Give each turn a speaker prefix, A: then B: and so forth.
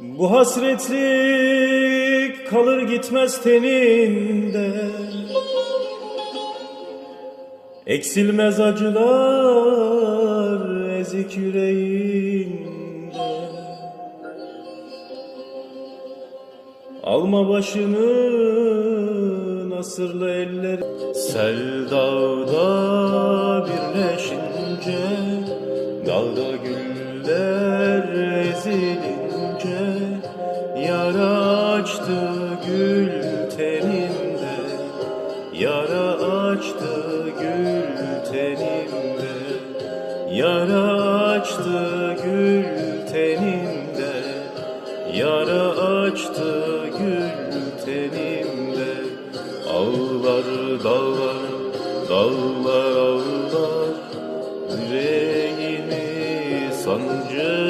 A: Bu hasretlik kalır gitmez teninde. Eksilmez acılar ezik yüreğinde. Alma başını nasırlı eller Sel dağda birleşince Dalda güller Yara açtı gül tenimde Yara açtı gül tenimde Yara açtı gül tenimde Yara açtı gül tenimde Ağlar dağlar dağlar ağlar Yüreğimi sancı